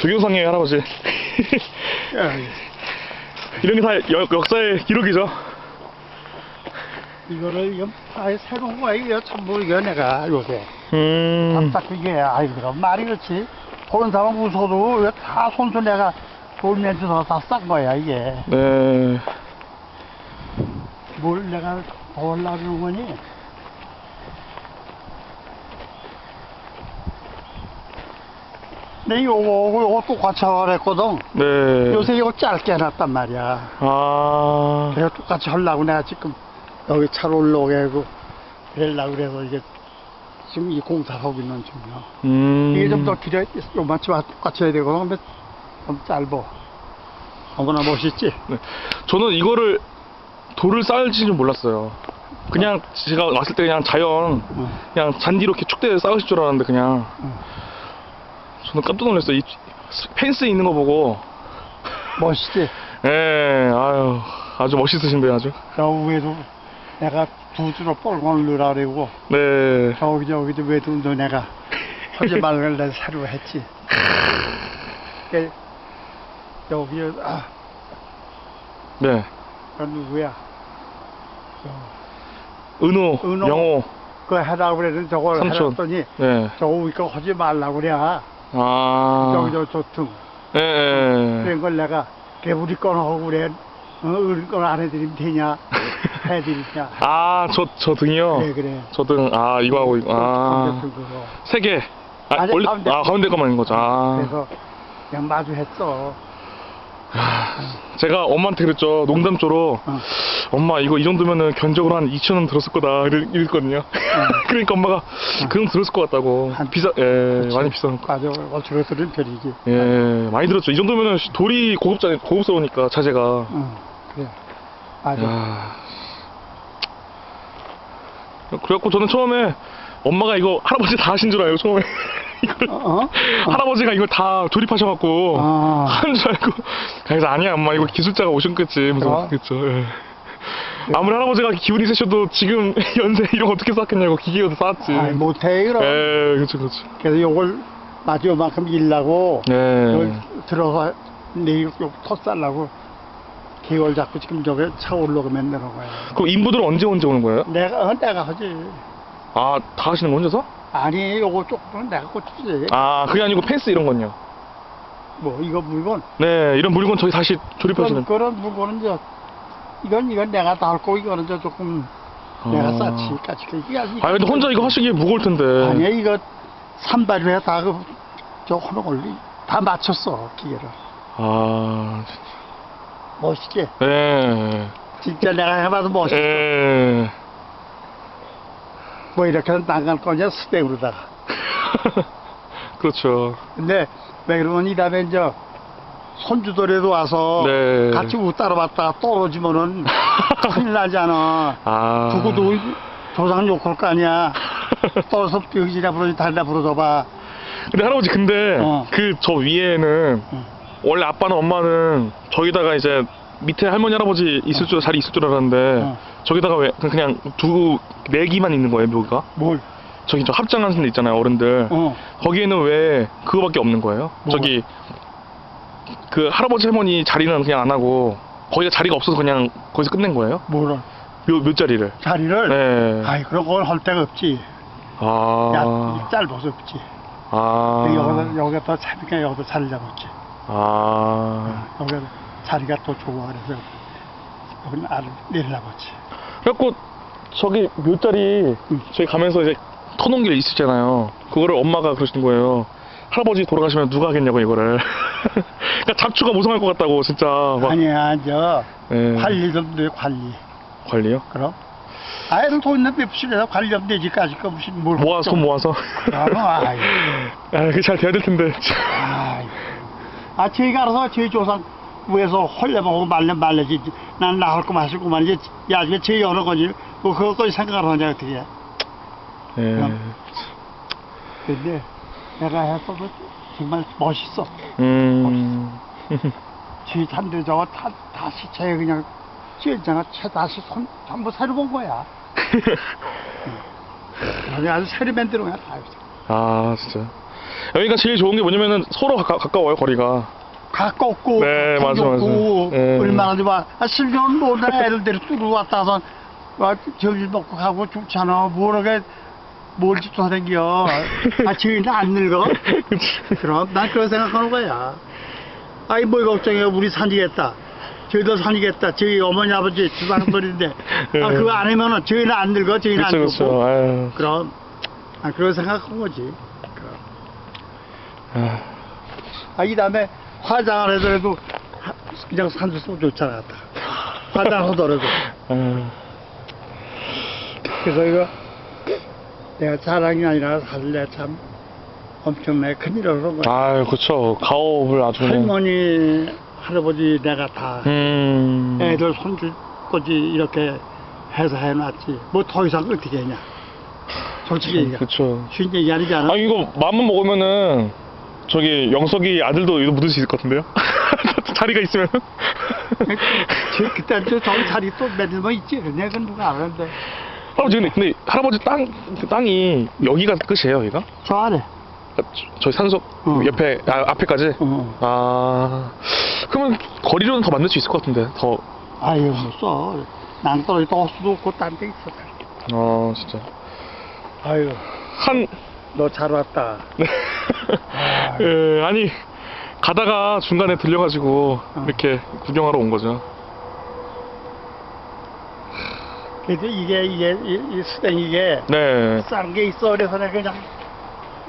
동영상이에요, 할아버지. 야, 이런 게 다 역사의 기록이죠. 이거를 이거 아예 새로운 거야 이거 전부 이거 내가 요새 음. 딱 이게 아이 그럼 말이 그렇지 보는 사람 웃어도 이거 다 손수 내가 돌면서 다싼 거야 이게 네. 뭘 내가 그러는 거니 내 요거 요거 요거 똑같이 하라 했거든 네. 요새 이거 짧게 해놨단 말이야 아. 내가 똑같이 하려고 내가 지금 여기 차로 올라오게 하고 그러려고 그래서 이게 지금 이 공사하고 있는 중이야. 음. 이게 좀 더 길어, 요만치 똑같이 해야 되거든. 근데 좀 짧어. 어머나 멋있지? 네. 저는 이거를 돌을 쌓을지 좀 몰랐어요. 그냥 제가 왔을 때 그냥 자연, 응. 그냥 잔디로 이렇게 축대에 쌓으실 줄 알았는데 그냥 응. 저는 깜짝 놀랐어요. 이 펜스 있는 거 보고. 멋있지? 예, 아유, 아주 멋있으신데요, 아주. 저 위에도 내가 두 줄로 뻘건을 넣으라 그러고, 네. 저기 저기도 외도도 내가 말걸 내가 새로 했지. 그, 여기, 아, 네. 그 누구야? 은호, 은호. 영호. 그거 하라고 그랬더니 저걸 삼촌. 해놨더니, 네. 저거 위거 하지 말라고 그래. 아. 저기 저 저등 예, 예. 그런 걸 내가 개부리 하고 그래 어, 어른 거안 해드리면 되냐 해드리냐 아, 저, 저 등이요? 그래 그래 저 등, 아, 이거 하고, 이거. 아. 그거 세 개. 아, 아니, 원래, 가운데. 아, 가운데 거만 있는 거죠. 아. 그래서 그냥 마주했어 제가 엄마한테 그랬죠. 농담조로. 어. 엄마, 이거 이 정도면은 견적으로 한 2,000원 들었을 거다. 이랬, 이랬거든요. 그러니까 엄마가 그 정도 들었을 것 같다고. 한- 비싸, 예, 많이 비싼 거. 맞아 어쩌고저쩌는 별이지 예, 많이 들었죠. 이 정도면은 돌이 고급자, 고급스러우니까, 자재가. 응 그래 맞아 야. 그래갖고 저는 처음에 엄마가 이거 할아버지 다 하신 줄 알고 처음에 이걸 어? 어? 할아버지가 이걸 다 조립하셔갖고 아. 하는 줄 알고 그래서 아니야 엄마 이거 기술자가 오셨겠지 무슨 어? 그랬죠 예. 아무리 할아버지가 기운이 세셔도 지금 연세 이런 거 어떻게 쌓겠냐고 기계도 쌓았지 아이 못해 그럼 예 그렇죠 그렇죠 그래서 요걸 맞아 요만큼 일라고 예 들어서 내일 터 살라고 개월 잡고 지금 저기 차 올라가면 거야 그럼 인부들은 언제 언제 오는 거예요? 내가 어, 내가 하지 아 다 하시는 거 혼자서? 아니 요거 조금은 내가 꽂히지. 아 그게 아니고 펜스 이런 건요? 뭐 이거 물건. 네 이런 물건 저희 다시 조립하시는. 그런 그런 물건은 저 이건 이건 내가 다 할고 이거는 저 조금 내가 아. 쌓지 이게 아니 아 근데 혼자 이거 하시기에 무거울 텐데. 아니야 이거 산발을 해다 그저 하는 걸리 다 맞췄어 기계를. 아, 멋있게 예, 진짜 내가 해봐도 멋있어. 예. 뭐 이렇게 나갈 거냐 스펙으로다가 그렇죠. 근데 왜 그러면 이 다음에 이제 손주들에도 와서 네. 같이 우 따라봤다가 떨어지면은 큰일 나잖아 아. 두고도 조상 욕할 거 아니야 떨어서 병신이나 부러지 다리나 부러져봐 근데 할아버지 근데 어. 그저 위에는 응. 원래 아빠는 엄마는 저기다가 이제 밑에 할머니 할아버지 있을 줄 자리 있을 줄 알았는데 어. 저기다가 왜 그냥 두 내기만 있는 거예요 묘가? 뭘 저기 저 합장하는 데 있잖아요 어른들. 어. 거기에는 왜 그거밖에 없는 거예요? 뭐가? 저기 그 할아버지 할머니 자리는 그냥 안 하고 거기가 자리가 없어서 그냥 거기서 끝낸 거예요? 뭐를 몇, 몇 자리를? 자리를 네. 아이 그런 걸 할 데가 없지 아. 야 짧아서 없지 아. 여기다 여기다 자리가 여기다 자리 잡았지 아. 여기 자리가 또 좋아 그래서 여기는 알을 내려잡았지 그래갖고 저기 몇 자리 응. 저희 가면서 이제 터놓은 길 있었잖아요. 그거를 엄마가 그러신 거예요. 할아버지 돌아가시면 누가 하겠냐고 이거를. 그러니까 잡초가 무성할 것 같다고 진짜 막. 아니야 저 예. 관리 좀 돼 관리 관리요? 그럼 아이들 돈 있는 맵실에서 관리 좀 되지까지 그 무슨 뭘 모아서 손 모아서. 그럼 아이 아, 그게 잘 돼야 될 텐데. 아이 아 저희가 알아서 저희 조상 위에서 헐려먹고 말려 말려지 난 나할 거 마실 거만 이제 야중에 저희 어느 거지 뭐 그것까지 생각을 하냐 어떻게 해 예. 그럼. 근데 내가 했어도 정말 멋있어 음. 저희 산들 저거 다, 다시 제 그냥 찌잖아 채 다시 손 전부 새로 본 거야 여기 아주 새로 만들어 그냥 다 있어 아, 진짜. 여기가 제일 좋은 게 뭐냐면은 서로 가까, 가까워요 거리가. 가깝고 네, 맞아, 맞아. 좋고 네. 얼마나 좋아. 아, 실전 뭐나 애들 데리고 뚫어 왔다 가서 와, 점심 먹고 가고 좋잖아. 뭐라게 뭘 집도 다댕겨 아 주인 안 늙어? 그럼 난 그런 생각하는 거야. 아이 뭘 걱정해. 우리 산지겠다. 저희도 산지겠다. 저희 어머니 아버지 주방들인데. 아 네. 그거 안 하면은 저희는 안 늙어. 저희는 안 그렇죠 죽고. 그렇죠. 아유. 그럼 아 그런 생각한 거지. 그럼. 아, 아, 이 다음에 화장을 하- 그냥 산수 쓰면 좋잖아. 화장하더라도. 아유. 그래서 이거 내가 자랑이 아니라 내가 참 엄청나게 큰일을 그런. 아유 그렇죠. 가업을 아주 그냥. 할머니, 할아버지 내가 다 음. 애들 손주까지 이렇게 해서 해놨지. 뭐 더 이상 어떻게 했냐. 솔직히 얘기해. 그렇죠. 쉬운 얘기 아니지 않아? 아 이거 마음만 먹으면은 저기 영석이 아들도 이거 묻을 수 있을 것 같은데요? 자리가 있으면. 저- 그때 저 저기 자리 또 매들만 있지. 내가 누가 아는데. 할아버지 근데, 근데 할아버지 땅 땅이 여기가 끝이에요 여기가? 저 안에. 저- 저희 산속 어. 옆에 아, 앞에까지. 어. 아 그러면 거리로는 더 만들 수 있을 것 같은데 더. 아유, 못 써. 낭떠러지 또 수도 없고 딴 데 있어. 어 진짜 아유, 한. 너 잘 왔다. 네. 예, 아니 가다가 중간에 들려가지고 어. 이렇게 구경하러 온 거죠. 그래도 이게, 이게, 이, 이 수댕 이게 네. 싼 게 있어. 그래서 내가 그냥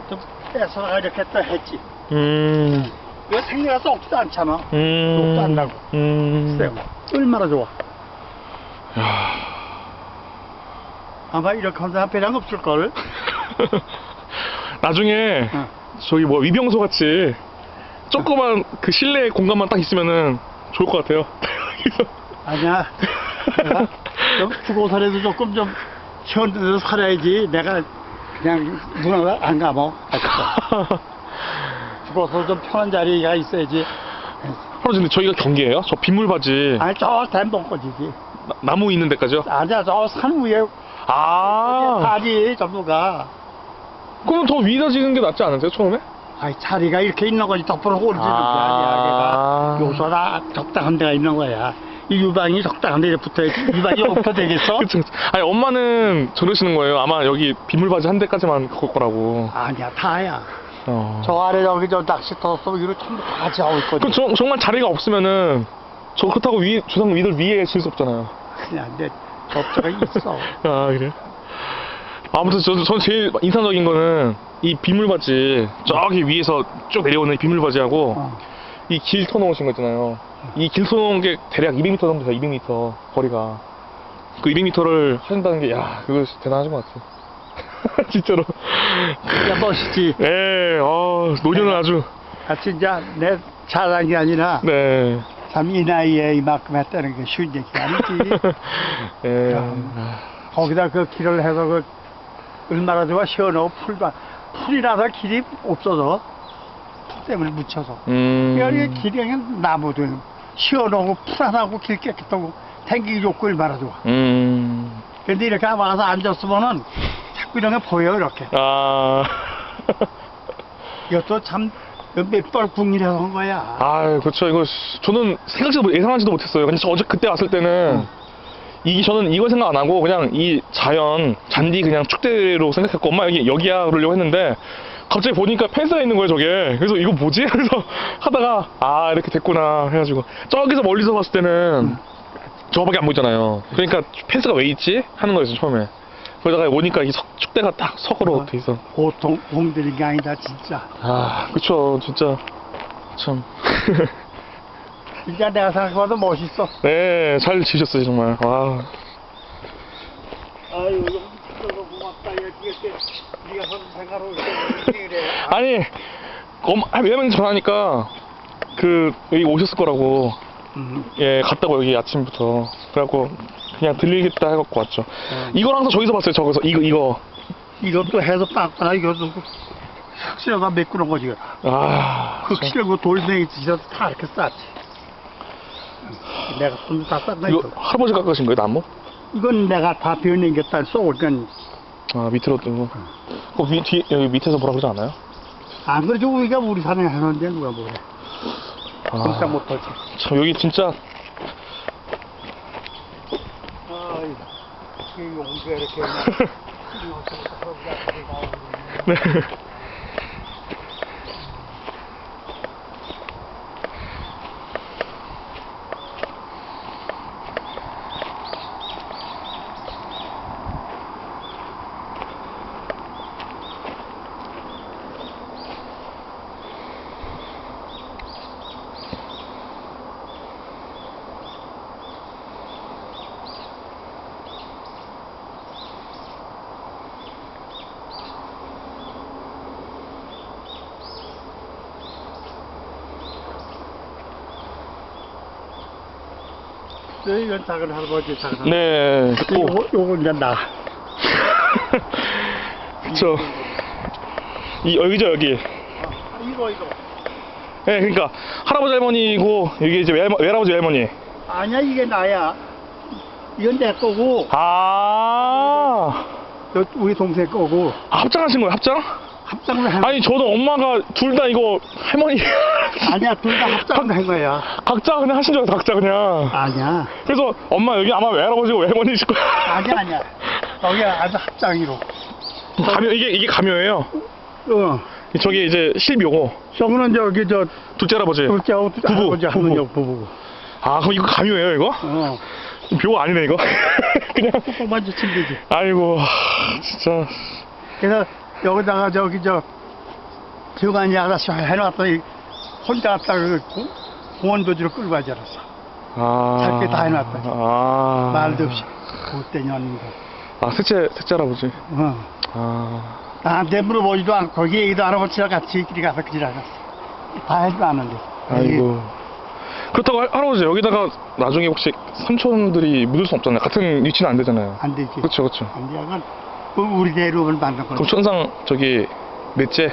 좀 뺏어가 이렇게 또 했지. 음. 이거 생리가 썩지도 않잖아. 음. 녹도 안 나고. 음. 수댕. 얼마나 좋아. 야. 아마 이렇게 혼자 배량 없을 걸? 나중에 어. 저기 뭐 위병소 같이 조그만 그 실내 공간만 딱 있으면은 좋을 것 같아요. 아니야. 내가 좀 죽어서라도 조금 좀 시원한 데서 살아야지. 내가 그냥 누나가 안 가뭐. 죽어서 좀 편한 자리가 있어야지. 할아버지 근데 저희가 경기예요? 저 빗물 바지 아니, 저 댐동 거지지. 나, 나무 있는 데까지요? 아니야, 저 산 위에 아. 다리 전부가. 그러면 더 위에다 지는 게 낫지 않으세요 처음에? 아이, 자리가 이렇게 있는 거지. 덮으로 오르지 는 게 아. 아니야. 걔가 요소나 적당한 데가 있는 거야. 이 유방이 적당한 데에 붙어야지. 유방이 없어 되겠어? 그쵸, 그쵸. 아니 엄마는 저러시는 거예요. 아마 여기 빗물바지 한 대까지만 그걸 거라고. 아니야, 다야. 어. 저 아래 여기 저 낚시터 쏘 이거 전부 다 지하고 있거든. 그럼 저- 정말 자리가 없으면은 저 그렇다고 위 주상 위들 위에 질 수 없잖아요. 그냥 내 접자가 있어. 아 그래? 아무튼 저, 전 제일 인상적인 거는 이 빗물바지 저기 위에서 쭉 내려오는 이 빗물바지하고 어. 이길 터놓으신 거 있잖아요. 이 길 터놓은 게 대략 200m 정도 돼요. 200m 거리가. 그 200m를 하신다는 게 야 그거 대단하신 것 같아요. 진짜로. 야, 멋있지. 예, 어, 노년은 아주. 아, 진짜 내 자랑이 아니라 네. 참 이 나이에 이만큼 했다는 게 쉬운 얘기 아니지. 예. 그럼. 거기다 그 길을 해서 그 얼마나 좋아 시원하고 풀도 풀이라서 길이 없어서 풀 때문에 묻혀서. 음. 여기 길이 그냥 나무들 시원하고 풀하고 길 깨끗하고 생기기 좋고 얼마나 좋아. 음. 근데 이렇게 와서 앉았으면은 자꾸 이런 게 보여 이렇게. 아. 이것도 참 몇벌 궁리해서 한 거야. 아, 그렇죠. 이거 저는 생각지도 못- 예상하지도 못했어요. 근데 저 어제 그때 왔을 때는 어. 이 저는 이거 생각 안 하고 그냥 이 자연 잔디 그냥 축대로 생각했고 엄마 여기 여기야 그러려고 했는데 갑자기 보니까 펜스가 있는 거예요 저게. 그래서 이거 뭐지? 그래서 하다가 아 이렇게 됐구나 해가지고 저기서 멀리서 봤을 때는 저밖에 안 보이잖아요. 그러니까 펜스가 왜 있지? 하는 거였어요 처음에. 그러다가 오니까 이 석- 축대가 딱 석으로 어. 돼 있어. 보통 공들인 게 아니다 진짜. 아, 그쵸, 진짜. 참. 진짜 내가 생각해봐도 멋있어. 네, 잘 지셨어요, 정말. 와. 아유 있어서 고맙다. 이렇게 네가 선 생각하고 있어. 그래. 아니, 엄, 아, 왜냐면 전화하니까, 그, 여기 오셨을 거라고, 음. 예, 갔다고 여기 아침부터. 그래갖고, 그냥 들리겠다 해갖고 왔죠. 어. 이걸 항상 저기서 봤어요, 저기서. 이거, 이거. 이것도 해서 빡거나 이것도 흑실가 메꾸는 거지. 이거. 아. 참. 흑실고 돌멩이 지어서 다 이렇게 쌌지. 내가 손다 쌌나 이거 이거. 할아버지 깎으신 거예요, 나무? 이건 내가 다 변냉겼다 쏘고 그건 아, 밑으로 뜨고. 그 위, 뒤, 여기 밑에서 뭐라 그러지 않아요? 안 그래도 우리가 우리 산에 하는데 누가 뭐래. 진짜 아, 못하지. 참 여기 진짜 아이고. 이게 용기가 이렇게. 네. 네, 이건 작은 할아버지, 작은 네. 할아버지. 또 요거, 요거 이제 나. 그쵸. 이 여기죠 여기. 아, 이거, 이거. 네, 그러니까 할아버지 할머니고 여기 이제 외, 외할아버지 외할머니. 아니야, 이게 나야. 이건 내 거고, 아, 저 우리 동생 거고, 합장하신 거예요 합장? 합장을 한 아니 저도 엄마가 둘 다 이거 할머니 아니야, 둘 다 합장을 한 거야. 각자 그냥 하신 줄 알았어 각자 그냥. 아니야. 그래서 엄마 여기 아마 외할아버지고 외할머니실 거야. 아니야, 아니야. 여기 아주 합장이로. 가묘 이게 이게 가묘예요. 어. 저기 이제 실묘고 저거는 저기 저 둘째 할아버지. 둘째하고 부부, 할아버지 부부. 할머니 부부. 아 그럼 이거 가묘예요 이거? 어. 묘가 아니네 이거. 그냥 조금만 지치면 되지. 아이고 진짜. 그래서 여기다가 저기 저 교관이 알아서 해놨더니 혼자 갔다가 그 고- 공원 도지로 끌고 가지 않았어. 아. 작게 다 해놨다. 아. 말도 없이. 그때 년인가. 아 셋째 셋째 할아버지. 어. 아. 나한테 물어보지도 않고 거기 얘기도 안 하고 지나 같이 길이 가서 그 지나갔어. 다 해도 않는데. 아이고. 그렇다고 할- 할아버지 여기다가 나중에 혹시 삼촌들이 묻을 수 없잖아요. 같은 위치는 안 되잖아요. 안 되지. 그렇죠, 그렇죠. 안 돼. 그 우리 대로를 만든 거야. 그럼 천상 저기 넷째.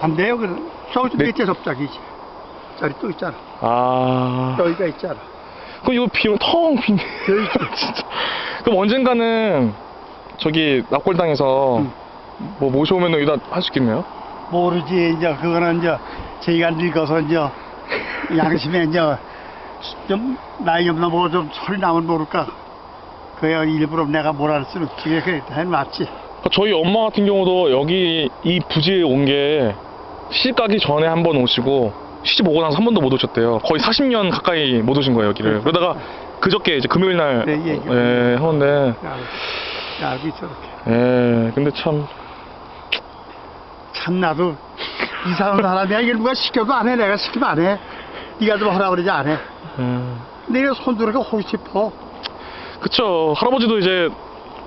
안 돼요. 그 저기 네. 밑에 접착이지. 저기 또 있잖아. 아. 여기가 있잖아. 그럼 이거 비면 텅 빈. 여기 진짜. 그럼 언젠가는 저기 납골당에서 응. 뭐 모셔오면 여기다 할 수 있겠네요. 모르지 이제 그거는 이제 저희가 늙어서 이제 양심에 이제 좀 나이 없나 뭐 좀 소리 나면 모를까 그야 일부러 내가 뭐라 할 수는 없지 그래 그러니까 저희 엄마 같은 경우도 여기 이 부지에 온 게 시집 가기 전에 한 번 오시고 시집 오고 나서 한 번도 못 오셨대요. 거의 40년 가까이 못 오신 거예요 여기를. 그러다가 그저께 이제 금요일 날 네, 예, 예, 하는데. 알고, 알고 있어 이렇게. 예, 근데 참. 참 나도 이상한 사람이야. 이게 누가 시켜도 안 해. 내가 시키면 안해. 네가 좀 하라 그러지? 안해. 예. 근데 이거 손들어가 하고 싶어 그쵸. 할아버지도 이제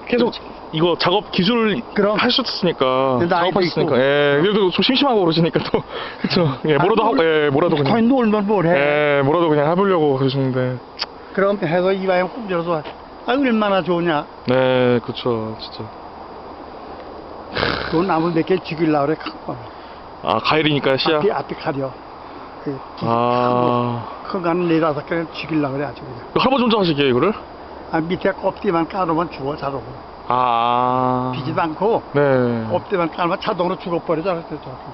계속 이거 작업 기술 그럼. 하셨으니까. 근데 나이도 작업하셨으니까. 있고. 예 그래도 좀 심심하고 그러시니까 또. 그쵸. 예 뭐라도 하고 예 뭐라도 그냥. 놀면 뭘 해? 예 뭐라도 그냥 해보려고 그러시는데. 그럼 해서 이와양 꿈들어서 아 얼마나 좋으냐? 네 그쵸. 진짜. 돈 나무 몇 개 죽이려고 그래 갖고 아 가을이니까 씨야? 앞에 앞에 가려. 그 아. 큰 거는 네다섯 개는 죽이려고 그래 아주 그냥. 할아버지 혼자 하시게요 이거를 아 밑에 껍데기만 깔으면 죽어 자동으로 아 비지도 않고 네 껍데기만 깔면 자동으로 죽어버리잖아 저렇게.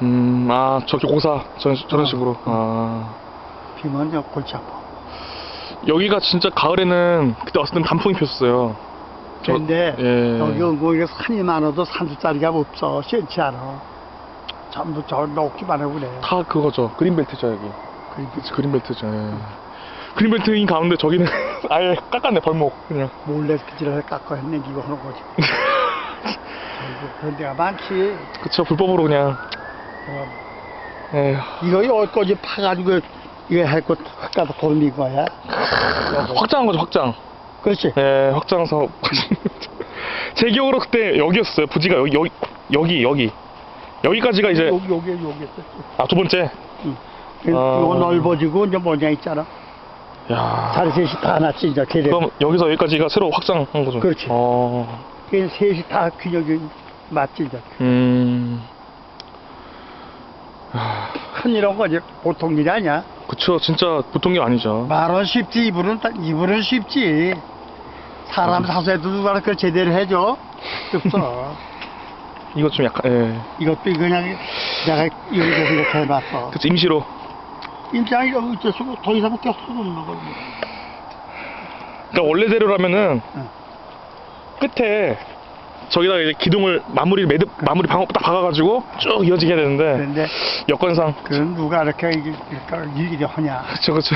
음 아 저기 고사 전, 저런 어. 식으로 아 비면 저 골치 아파 여기가 진짜 가을에는 그때 왔을 땐 단풍이 폈었어요 저- 근데 예. 여기 온거에 산이 많아도 산수짜리가 없어 싫지 않아 전부 저 녹기만 하고 그래 다 그거죠. 그린벨트죠, 여기. 그리고 그린벨트죠. 예. 그린벨트인 가운데 저기는 아예 깎았네, 벌목. 그냥. 몰래 그지를 깎아 했네 이거 하는 거지 그런 데가 많지 그쵸, 불법으로 그냥. 어. 이거 여기까지 파가지고 이거 할거 갖다 돌린 거야 확장한 거죠, 확장. 그렇지 예, 확장 사업. 제 기억으로 그때 여기였어요. 부지가 여기, 여기, 여기, 여기. 여기까지가 이제, 여기 여기 여기 있었지 아, 두 번째. 그 아. 이거 넓어지고 이제 뭐냐 있잖아 야 자리 셋이 다 놨지 이제 걔네 그럼 여기서 여기까지가 새로 확장한 거죠? 그렇지. 어, 걔 셋이 다 균형이 맞지 이제 음. 큰 이런 거 이제 보통 일이 아니야 그쵸, 진짜 보통 게 아니죠. 말은 쉽지 이불은 따- 이불은 쉽지 사람 사서해도 누가 그걸 제대로 해줘 없어 이거 좀 약간, 예. 이것도 그냥 내가 여기서 이렇게 해봤어. 그쵸, 임시로. 임장이 여기 어쩔 수가 더 이상 뛸 수가 없는 거지. 그러니까 원래대로라면은 응. 끝에 저기다가 이제 기둥을 마무리 매듭 마무리 방어 딱 박아가지고 쭉 이어지게 해야 되는데 그런데 여건상 그건 누가 이렇게 이게 이렇게 일일이 하냐. 그쵸 그쵸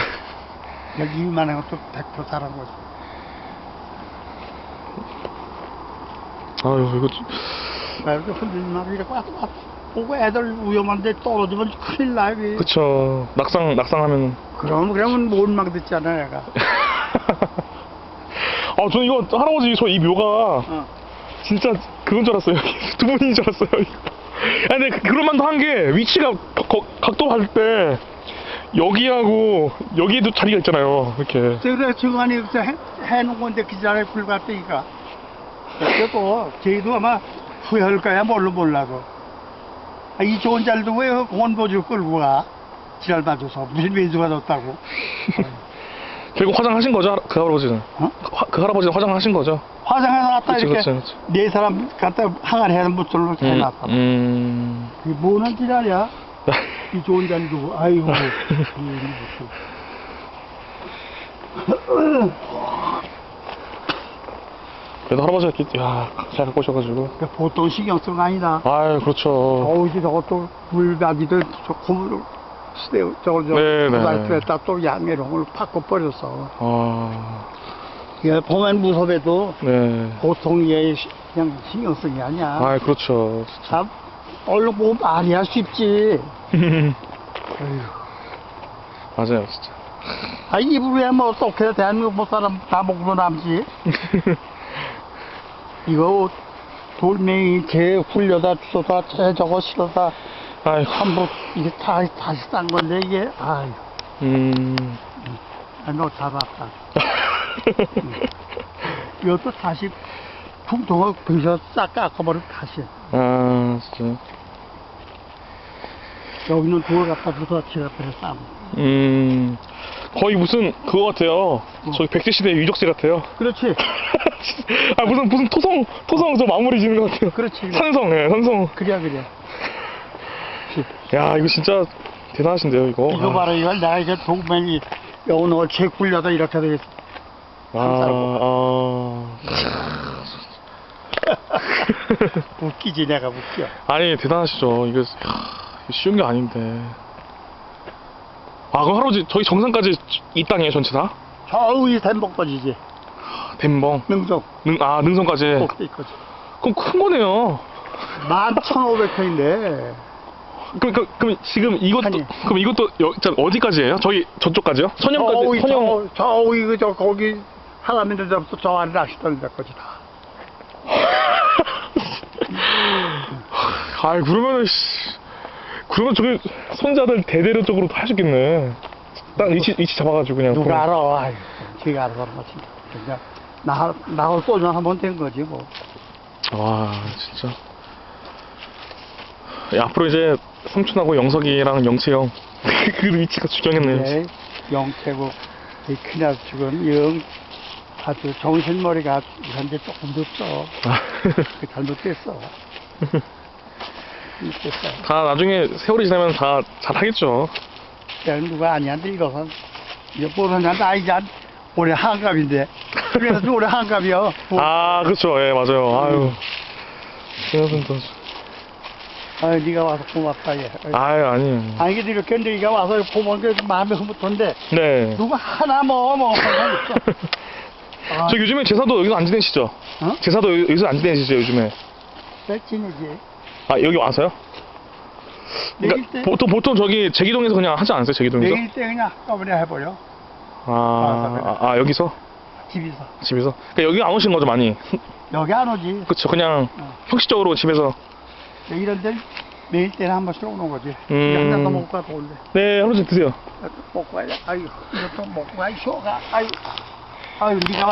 여기 이만한 것도 100% 잘한 거지. 아유 이거 좀- 그래서 흔들만 이렇게 와서 보고 애들 위험한데 떨어지면 큰일 나 여기. 그쵸 낙상 낙상하면 그럼 그러면 못막 듣잖아 내가. 아 저는 이거 할아버지 저 이 묘가 어. 진짜 그건 줄 알았어요 두 분인 줄 알았어요 아 근데 그런 만도 한 게 위치가 거- 거- 각도 봤을 때 여기하고 여기에도 자리가 있잖아요 이렇게 그래 정한이 여기서 해, 해놓은 건데 그 자리에 불갔다니까. 그래도 저희도 아마 후회할 거야 뭘로 몰라도. 아, 이 좋은 자리도 왜 원보줄 끌고 가? 지랄 맞아서 무슨 왼수가 졌다고. 결국 화장하신 거죠 할- 그 할아버지는 어? 화- 그 할아버지는 화장하신 거죠 화장해서 왔다 그쵸, 이렇게 그쵸, 그쵸. 네 사람 갖다 항아리 해는 못들로 음, 해놨다. 음. 이게 뭐는 지랄이야? 이 좋은 자리도 아이고. 그래도 할아버지가 이렇게 야, 잘 갖고 오셔가지고 보통 신경 쓴거 아니다. 아유 그렇죠 어우 이제 저것도 물가기도 저 고무를 쓰대 저걸 저 네, 네. 고갈트에다 또 양해롱을 바꿔 버렸어. 아, 이게 보면 무섭해도 네. 보통 얘 시- 그냥 신경 쓴게 아니야. 아 그렇죠 참 얼른 보면 말이야 쉽지. 맞아요 진짜 아 입으로 해뭐 어떻게 대한민국 못 사람 다 먹고 남지. 이거 돌멩이 개 굴려다 주워다 재 저거 실어다. 아이고. 한부 이게 다 다시 싼 건데 이게? 아유 음. 너 잡았다. 이것도 다시 풍통을 그저 싹 깎아버리면 다시. 아 진짜. 여기는 돌 갖다 주서 제가 그랬어 음 거의 무슨 그거 같아요. 저기 백제 시대 유적지 같아요. 그렇지. 아 무슨 무슨 토성 토성 저 마무리 지는 것 같아요. 그렇지. 산성 예 산성. 그래 그래 야. 이거 진짜 대단하신데요 이거. 이거 아. 봐라 이걸 내가 이게 동맹이 오늘 개 굴려다 이렇게 되겠어 아, 웃기지 내가 웃겨. 아. 아니 대단하시죠. 이거 야, 이거 쉬운 게 아닌데 아 그럼 할아버지 저희 정상까지 이 땅이에요 전체 다? 저 위에 댐복거지지 댐벙 능성. 능, 아 능선까지. 꼭대기거지. 그럼 큰 거네요. 만 천오백 평인데. 그럼, 그럼, 그럼 지금 이것도 아니. 그럼 이것도 여, 자, 어디까지예요? 저희 저쪽까지요? 선영까지 저 위, 선영 저, 저 위, 그 저, 거기 잡서 저 안에 낚시터는 데까지 다. 아 그러면은 씨 그러면 저기 손자들 대대로 쪽으로 다 하셨겠네. 딱 위치 위치 잡아가지고 그냥 누가 알아? 아이 지가 알아서 뭐 진짜. 그냥 나, 나하고 소주 한번 된 거지 뭐. 와 진짜. 야, 앞으로 이제 삼촌하고 영석이랑 영채형. 그 위치가 중요했네요 네, 영태고 이 큰아들 지금 영 아주 정신머리가 우리한테 조금 늦어. 아, 그 잘못됐어 잘못됐어 다 나중에 세월이 지나면 다 잘하겠죠. 야, 누가 아니야 늙어서 이제 모르는 나 이제 한 올해 한갑인데. 그래서 올해 한갑이야 뭐, 아 그렇죠. 예 맞아요. 아유. 세월은 또 아유 네가 와서 고맙다 얘 아유 아니에요 아니 근데 이렇게 네가 와서 보면 게 마음이 흐뭇한데 네. 누가 하나 먹어 먹어 있어? 아, 저 요즘에 제사도 여기서 안 지내시죠? 어? 제사도 여- 여기서 안 지내시죠 요즘에? 왜 지내지 아 여기 와서요? 내일 그러니까 때? 보통 보통 저기 제기동에서 그냥 하지 않으세요 제기동에서? 내일 때 그냥 한꺼번에 해버려. 아, 아, 아, 여기서? 집에서. 집에서? 그러니까 여기 안 오시는 거죠 많이? 여기 안 오지. 그쵸 그냥 어. 형식적으로 집에서? 이런 데 매일 때는 한 번씩 오는 거지. 음. 한잔더 먹고 가 좋은데. 네 할아버지 드세요. 먹고 가야 아유 이것도 먹고 가야 쉬어가. 아유. 아유 네가 와